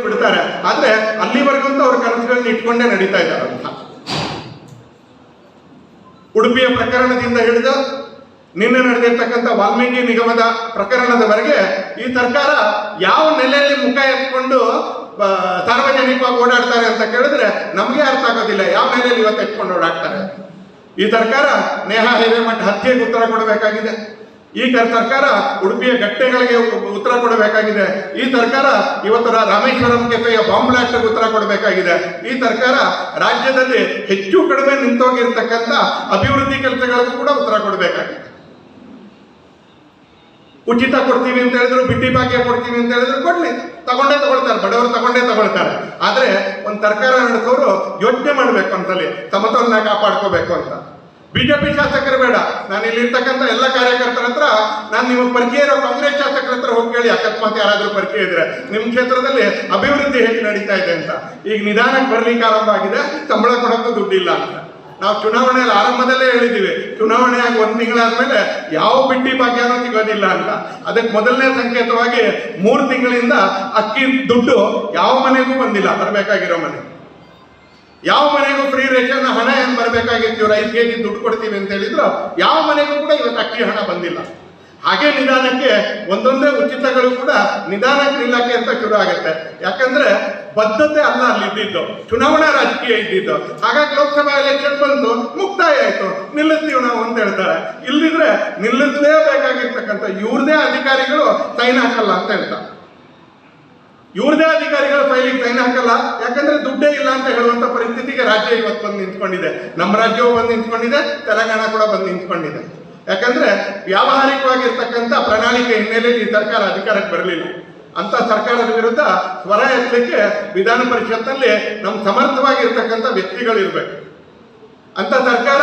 ಬಿಡ್ತಾರೆ. ಆದ್ರೆ ಅಲ್ಲಿವರೆಗೂ ಅವ್ರ ಕನಸುಗಳನ್ನ ಇಟ್ಕೊಂಡೇ ನಡೀತಾ ಇದ್ದಾರೆ ಅಂತ. ಉಡುಪಿಯ ಪ್ರಕರಣದಿಂದ ಹಿಡಿದು ನಿನ್ನೆ ನಡೆದಿರ್ತಕ್ಕಂಥ ವಾಲ್ಮೀಕಿ ನಿಗಮದ ಪ್ರಕರಣದವರೆಗೆ ಈ ಸರ್ಕಾರ ಯಾವ ನೆಲೆಯಲ್ಲಿ ಮುಖ ಎತ್ಕೊಂಡು ಸಾರ್ವಜನಿಕವಾಗಿ ಓಡಾಡ್ತಾರೆ ಅಂತ ಕೇಳಿದ್ರೆ ನಮಗೆ ಅರ್ಥ ಆಗೋದಿಲ್ಲ. ಯಾವ ನೆಲೆಯಲ್ಲಿ ಇವತ್ತು ಎತ್ಕೊಂಡು ಓಡಾಡ್ತಾರೆ? ಈ ಸರ್ಕಾರ ನೇಹಾ ಹಿರೇಮಠ ಹತ್ಯೆಗೆ ಉತ್ತರ ಕೊಡಬೇಕಾಗಿದೆ. ಈ ಸರ್ಕಾರ ಉಡುಪಿಯ ಗಟ್ಟೆಗಳಿಗೆ ಉತ್ತರ ಕೊಡಬೇಕಾಗಿದೆ. ಈ ಸರ್ಕಾರ ಇವತ್ತು ರಾಮೇಶ್ವರಂ ಕೆಫೆಯ ಬಾಂಬ್ ಬ್ಲಾಸ್ಟ್ಗೆ ಉತ್ತರ ಕೊಡಬೇಕಾಗಿದೆ. ಈ ಸರ್ಕಾರ ರಾಜ್ಯದಲ್ಲಿ ಹೆಚ್ಚು ಕಡಿಮೆ ನಿಂತೋಗಿರ್ತಕ್ಕಂಥ ಅಭಿವೃದ್ಧಿ ಕೆಲಸಗಳಿಗೂ ಕೂಡ ಉತ್ತರ ಕೊಡಬೇಕಾಗಿದೆ. ಉಚಿತ ಕೊಡ್ತೀವಿ ಅಂತ ಹೇಳಿದ್ರು, ಬಿಟ್ಟಿ ಭಾಗ್ಯ ಕೊಡ್ತೀವಿ ಅಂತ ಹೇಳಿದ್ರು ಕೊಡ್ಲಿ. ತಗೊಂಡೇ ತಗೊಳ್ತಾರೆ, ಬಡವರು ತಗೊಂಡೇ ತಗೊಳ್ತಾರೆ. ಆದ್ರೆ ಒಂದು ಸರ್ಕಾರ ನಡೆಸೋರು ಯೋಚನೆ ಮಾಡ್ಬೇಕು ಅಂತಲ್ಲಿ ಸಮತೋಲನ ಕಾಪಾಡ್ಕೋಬೇಕು ಅಂತ. ಬಿಜೆಪಿ ಶಾಸಕರು ಬೇಡ. ನಾನು ಇಲ್ಲಿ ಇರ್ತಕ್ಕಂಥ ಎಲ್ಲ ಕಾರ್ಯಕರ್ತರ ಹತ್ರ ನಾನು ನಿಮ್ಮ ಪರಿಚಯ ಇರೋ ಕಾಂಗ್ರೆಸ್ ಶಾಸಕರ ಹತ್ರ ಹೋಗಿ ಕೇಳಿ, ಅಕಸ್ಮಾತ್ ಯಾರಾದರೂ ಪರಿಚಯ ಇದ್ರೆ. ನಿಮ್ಮ ಕ್ಷೇತ್ರದಲ್ಲಿ ಅಭಿವೃದ್ಧಿ ಹೇಗೆ ನಡೀತಾ ಇದೆ ಅಂತ. ಈಗ ನಿಧಾನಕ್ಕೆ ಬರ್ಲಿಕ್ಕೆ ಆರಂಭ ಆಗಿದೆ, ಸಂಬಳ ಕೊಡೋಕ್ಕೂ ದುಡ್ಡಿಲ್ಲ ಅಂತ. ನಾವು ಚುನಾವಣೆಯಲ್ಲಿ ಆರಂಭದಲ್ಲೇ ಹೇಳಿದ್ದೀವಿ ಚುನಾವಣೆ ಆಗಿ ಒಂದು ತಿಂಗಳಾದ್ಮೇಲೆ ಯಾವ ಬಿಟ್ಟಿ ಭಾಗ್ಯನೂ ಸಿಗೋದಿಲ್ಲ ಅಂತ. ಅದಕ್ಕೆ ಮೊದಲನೇ ಸಂಕೇತವಾಗಿ ಮೂರು ತಿಂಗಳಿಂದ ಅಕ್ಕಿ ದುಡ್ಡು ಯಾವ ಮನೆಗೂ ಬಂದಿಲ್ಲ, ಬರಬೇಕಾಗಿರೋ ಮನೆ. ಯಾವ ಫ್ರೀ ರೇಷನ್ ಹಣ ಏನ್ ಬರಬೇಕಾಗಿತ್ತು? ಇವ್ರು ಐದು ದುಡ್ಡು ಕೊಡ್ತೀವಿ ಅಂತ ಹೇಳಿದ್ರು. ಯಾವ ಮನೆಗೂ ಕೂಡ ಇವತ್ತು ಅಕ್ಕಿ ಹಣ ಬಂದಿಲ್ಲ. ಹಾಗೆ ನಿಧಾನಕ್ಕೆ, ಒಂದೊಂದೇ ಉಚಿತಗಳು ಕೂಡ ನಿಧಾನಕ್ಕೆ ಇಲಾಖೆ ಅಂತ ಶುರು ಆಗುತ್ತೆ. ಯಾಕಂದ್ರೆ ಬದ್ಧತೆ ಅಲ್ಲ ಅಲ್ಲಿ ಇದ್ದಿದ್ದು, ಚುನಾವಣಾ ರಾಜಕೀಯ ಇದ್ದಿದ್ದು. ಹಾಗಾಗಿ ಲೋಕಸಭಾ ಎಲೆಕ್ಷನ್ ಬಂದು ಮುಕ್ತಾಯ ಆಯ್ತು. ನಿಲ್ಲಿಸ್ತೀವಿ ನಾವು ಅಂತ ಹೇಳ್ತಾರೆ. ಇಲ್ಲಿದ್ರೆ ನಿಲ್ಲಿಸಲೇಬೇಕಾಗಿರ್ತಕ್ಕಂಥ ಇವ್ರದೇ ಅಧಿಕಾರಿಗಳು ಸೈನ್ ಹಾಕಲ್ಲ ಅಂತ ಹೇಳ್ತಾರೆ. ಇವ್ರದೇ ಫೈಲಿಗೆ ಸೈನ್ ಹಾಕಲ್ಲ? ಯಾಕಂದ್ರೆ ದುಡ್ಡೇ ಇಲ್ಲ ಅಂತ ಹೇಳುವಂತ ಪರಿಸ್ಥಿತಿಗೆ ರಾಜ್ಯ ಇವತ್ತು ಬಂದು ನಿಂತ್ಕೊಂಡಿದೆ. ನಮ್ಮ ರಾಜ್ಯವು ಬಂದು ನಿಂತ್ಕೊಂಡಿದೆ, ತೆಲಂಗಾಣ ಕೂಡ ಬಂದು ನಿಂತ್ಕೊಂಡಿದೆ. ಯಾಕಂದ್ರೆ ವ್ಯಾವಹಾರಿಕವಾಗಿರ್ತಕ್ಕಂಥ ಪ್ರಣಾಳಿಕೆ ಹಿನ್ನೆಲೆಯಲ್ಲಿ ಈ ಸರ್ಕಾರ ಅಧಿಕಾರಕ್ಕೆ ಬರಲಿಲ್ಲ. ಅಂತ ಸರ್ಕಾರದ ವಿರುದ್ಧ ಸ್ವರ ಎತ್ತಲಿಕ್ಕೆ ವಿಧಾನ ಪರಿಷತ್ನಲ್ಲಿ ನಮ್ಮ ಸಮರ್ಥವಾಗಿರ್ತಕ್ಕಂಥ ವ್ಯಕ್ತಿಗಳು ಇರಬೇಕು ಅಂತ ಸರ್ಕಾರ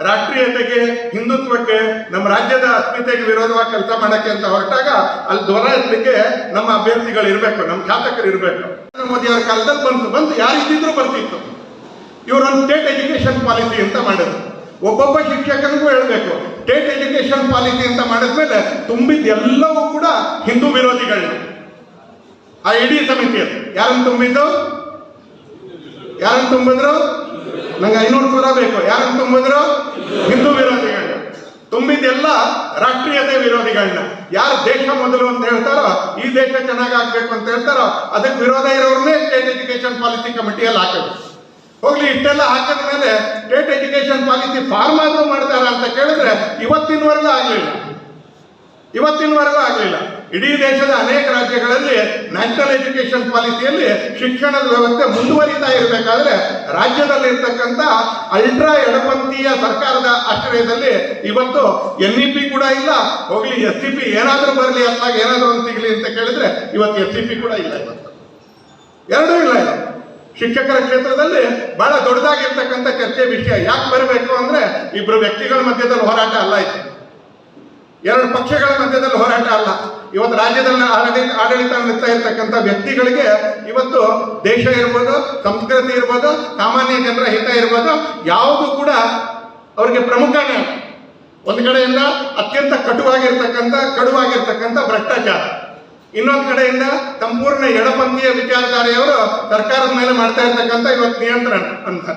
ರಾಷ್ಟ್ರೀಯತೆಗೆ, ಹಿಂದುತ್ವಕ್ಕೆ, ನಮ್ಮ ರಾಜ್ಯದ ಅಸ್ಮಿತೆಗೆ ವಿರೋಧವಾಗಿ ಕೆಲಸ ಮಾಡಕ್ಕೆ ಅಂತ ಹೊರಟಾಗ ಅಲ್ಲಿ ದ್ವರ ಎತ್ತಲಿಕ್ಕೆ ನಮ್ಮ ಅಭ್ಯರ್ಥಿಗಳು ಇರಬೇಕು, ನಮ್ಮ ಶಾಸಕರು ಇರಬೇಕು. ನರೇಂದ್ರ ಮೋದಿ ಅವರ ಕಾಲದಲ್ಲಿ ಬಂತು ಬಂತು, ಯಾರು ಇದ್ದಿದ್ರು ಬರ್ತಿತ್ತು. ಇವರೊಂದು ಸ್ಟೇಟ್ ಎಜುಕೇಶನ್ ಪಾಲಿಸಿ ಅಂತ ಮಾಡಿದ್ರು. ಒಬ್ಬೊಬ್ಬ ಶಿಕ್ಷಕನಿಗೂ ಹೇಳಬೇಕು ಸ್ಟೇಟ್ ಎಜುಕೇಶನ್ ಪಾಲಿಸಿ ಅಂತ ಮಾಡಿದ್ಮೇಲೆ ತುಂಬಿದ ಎಲ್ಲವೂ ಕೂಡ ಹಿಂದೂ ವಿರೋಧಿಗಳು. ಆ ಇಡೀ ಸಮಿತಿಯಲ್ಲಿ ಯಾರನ್ನು ತುಂಬಿದ್ದು? ಯಾರನ್ನು ತುಂಬಿದ್ರು? ನಂಗೆ ಐನೂರು ಸಾವಿರ ಬೇಕು. ಯಾರನ್ನು ತುಂಬಿದ್ರು? ತುಂಬಿದ್ದೆಲ್ಲ ರಾಷ್ಟ್ರೀಯತೆ ವಿರೋಧಿಗಳನ್ನ ಯಾರು ದೇಶ ಮೊದಲು ಅಂತ ಹೇಳ್ತಾರೋ, ಈ ದೇಶ ಚೆನ್ನಾಗಿ ಆಗ್ಬೇಕು ಅಂತ ಹೇಳ್ತಾರೋ, ಅದಕ್ಕೆ ವಿರೋಧ ಇರೋರನ್ನೇ ಸ್ಟೇಟ್ ಎಜುಕೇಶನ್ ಪಾಲಿಸಿ ಕಮಿಟಿಯಲ್ಲಿ ಹಾಕೋದು. ಹೋಗ್ಲಿ, ಇಷ್ಟೆಲ್ಲ ಹಾಕಿದ ಮೇಲೆ ಸ್ಟೇಟ್ ಎಜುಕೇಶನ್ ಪಾಲಿಸಿ ಫಾರ್ಮ್ ಆದ್ರೂ ಮಾಡ್ತಾರ ಅಂತ ಕೇಳಿದ್ರೆ ಇವತ್ತಿನವರೆಗೂ ಆಗಲಿಲ್ಲ. ಇವತ್ತಿನವರೆಗೂ ಆಗಲಿಲ್ಲ. ಇಡೀ ದೇಶದ ಅನೇಕ ರಾಜ್ಯಗಳಲ್ಲಿ ನ್ಯಾಷನಲ್ ಎಜುಕೇಶನ್ ಪಾಲಿಸಿಯಲ್ಲಿ ಶಿಕ್ಷಣದ ವ್ಯವಸ್ಥೆ ಮುಂದುವರಿತಾ ಇರಬೇಕಾದ್ರೆ ರಾಜ್ಯದಲ್ಲಿ ಇರ್ತಕ್ಕಂಥ ಅಲ್ಟ್ರಾ ಎಡಪಂಥೀಯ ಸರ್ಕಾರದ ಆಶ್ರಯದಲ್ಲಿ ಇವತ್ತು ಎನ್ ಇ ಪಿ ಕೂಡ ಇಲ್ಲ. ಹೋಗ್ಲಿ ಎಸ್ ಸಿ ಪಿ ಏನಾದರೂ ಬರಲಿ ಅತ್ಲಾಗ ಏನಾದರೂ ಒಂದು ಸಿಗ್ಲಿ ಅಂತ ಕೇಳಿದ್ರೆ ಇವತ್ತು ಎಸ್ ಸಿ ಪಿ ಕೂಡ ಇಲ್ಲ ಎರಡೂ ಇಲ್ಲ ಇಲ್ಲ ಶಿಕ್ಷಕರ ಕ್ಷೇತ್ರದಲ್ಲಿ ಬಹಳ ದೊಡ್ಡದಾಗಿರ್ತಕ್ಕಂಥ ಚರ್ಚೆ ವಿಷಯ ಯಾಕೆ ಬರಬೇಕು ಅಂದ್ರೆ ಇಬ್ಬರು ವ್ಯಕ್ತಿಗಳ ಮಧ್ಯದಲ್ಲಿ ಹೋರಾಟ ಅಲ್ಲ ಎರಡು ಪಕ್ಷಗಳ ಮಧ್ಯದಲ್ಲಿ ಹೋರಾಟ ಅಲ್ಲ. ಇವತ್ತು ರಾಜ್ಯದಲ್ಲಿ ಆಡಳಿತ ಆಡಳಿತ ನಡೆಸ್ತಾ ಇರ್ತಕ್ಕಂಥ ವ್ಯಕ್ತಿಗಳಿಗೆ ಇವತ್ತು ದೇಶ ಇರ್ಬೋದು, ಸಂಸ್ಕೃತಿ ಇರ್ಬೋದು, ಸಾಮಾನ್ಯ ಜನರ ಹಿತ ಇರ್ಬೋದು, ಯಾವುದು ಕೂಡ ಅವರಿಗೆ ಪ್ರಮುಖನೇ. ಒಂದು ಕಡೆಯಿಂದ ಅತ್ಯಂತ ಕಟುವಾಗಿರ್ತಕ್ಕಂಥ, ಕಡುವಾಗಿರ್ತಕ್ಕಂಥ ಭ್ರಷ್ಟಾಚಾರ. ಇನ್ನೊಂದು ಕಡೆಯಿಂದ ಸಂಪೂರ್ಣ ಎಡಪಂಥೀಯ ವಿಚಾರಧಾರೆಯವರು ಸರ್ಕಾರದ ಮೇಲೆ ಮಾಡ್ತಾ ಇರ್ತಕ್ಕಂಥ ಇವತ್ತು ನಿಯಂತ್ರಣ ಅಂತ.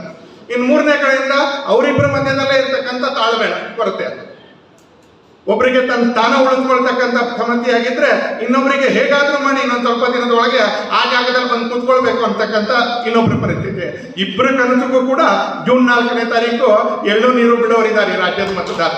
ಇನ್ನು ಮೂರನೇ ಕಡೆಯಿಂದ ಅವರಿಬ್ಬರ ಮಧ್ಯದಲ್ಲೇ ಇರ್ತಕ್ಕಂಥ ತಾಳ್ಮೆ ಕೊರತೆ ಒಬ್ಬರಿಗೆ ತನ್ನ ಸ್ಥಾನ ಉಳಿಸ್ಕೊಳ್ತಕ್ಕಂಥ ಸಮಸ್ಯೆ ಆಗಿದ್ರೆ ಇನ್ನೊಬ್ಬರಿಗೆ ಹೇಗಾದರೂ ಮಾಡಿ ಇನ್ನೊಂದು ಸ್ವಲ್ಪ ದಿನದೊಳಗೆ ಆ ಜಾಗದಲ್ಲಿ ಬಂದು ಕೂತ್ಕೊಳ್ಬೇಕು ಅಂತಕ್ಕಂಥ ಇನ್ನೊಬ್ಬರ ಪರಿಸ್ಥಿತಿ. ಇಬ್ಬರ ಕನಸಿಗೂ ಕೂಡ ಜೂನ್ ನಾಲ್ಕನೇ ತಾರೀಕು ಎಳ್ಳು ನೀರು ಬಿಡೋರಿದ್ದಾರೆ ರಾಜ್ಯದ ಮತದಾರ